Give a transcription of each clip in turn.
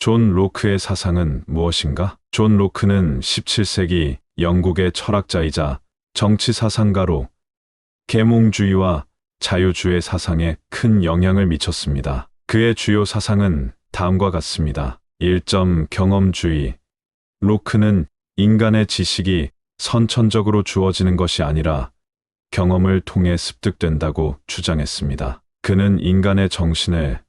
존 로크의 사상은 무엇인가? 존 로크는 17세기 영국의 철학자이자 정치 사상가로 계몽주의와 자유주의 사상에 큰 영향을 미쳤습니다. 그의 주요 사상은 다음과 같습니다. 1점 경험주의. 로크는 인간의 지식이 선천적으로 주어지는 것이 아니라 경험을 통해 습득된다고 주장했습니다. 그는 인간의 정신을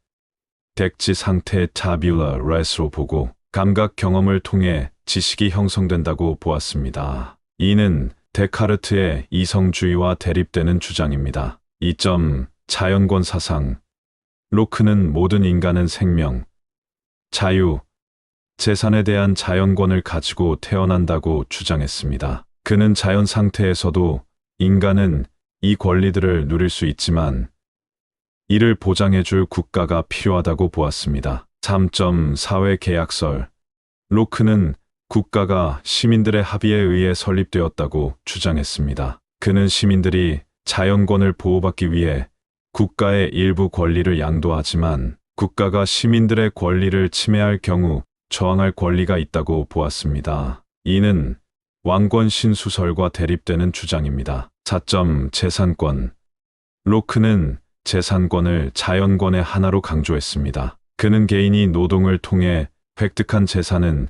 백지 상태 타뷸라 레스로 보고 감각 경험을 통해 지식이 형성된다고 보았습니다. 이는 데카르트의 이성주의와 대립되는 주장입니다. 2점 자연권 사상 로크는 모든 인간은 생명, 자유, 재산에 대한 자연권을 가지고 태어난다고 주장했습니다. 그는 자연 상태에서도 인간은 이 권리들을 누릴 수 있지만 이를 보장해줄 국가가 필요하다고 보았습니다. 3점 사회 계약설 로크는 국가가 시민들의 합의에 의해 설립되었다고 주장했습니다. 그는 시민들이 자연권을 보호받기 위해 국가의 일부 권리를 양도하지만 국가가 시민들의 권리를 침해할 경우 저항할 권리가 있다고 보았습니다. 이는 왕권 신수설과 대립되는 주장입니다. 4점 재산권 로크는 재산권을 자연권의 하나로 강조했습니다. 그는 개인이 노동을 통해 획득한 재산은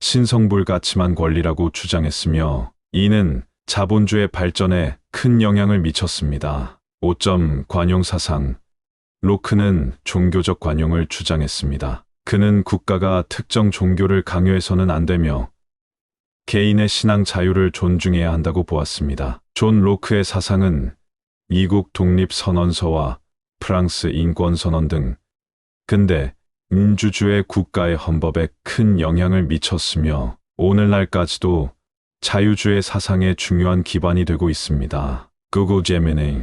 신성불 가침한 권리라고 주장했으며 이는 자본주의 발전에 큰 영향을 미쳤습니다. 5점 관용 사상 로크는 종교적 관용을 주장했습니다. 그는 국가가 특정 종교를 강요해서는 안 되며 개인의 신앙 자유를 존중해야 한다고 보았습니다. 존 로크의 사상은 미국 독립선언서와 프랑스 인권선언 등 근대 민주주의 국가의 헌법에 큰 영향을 미쳤으며 오늘날까지도 자유주의 사상의 중요한 기반이 되고 있습니다. 구글 제미니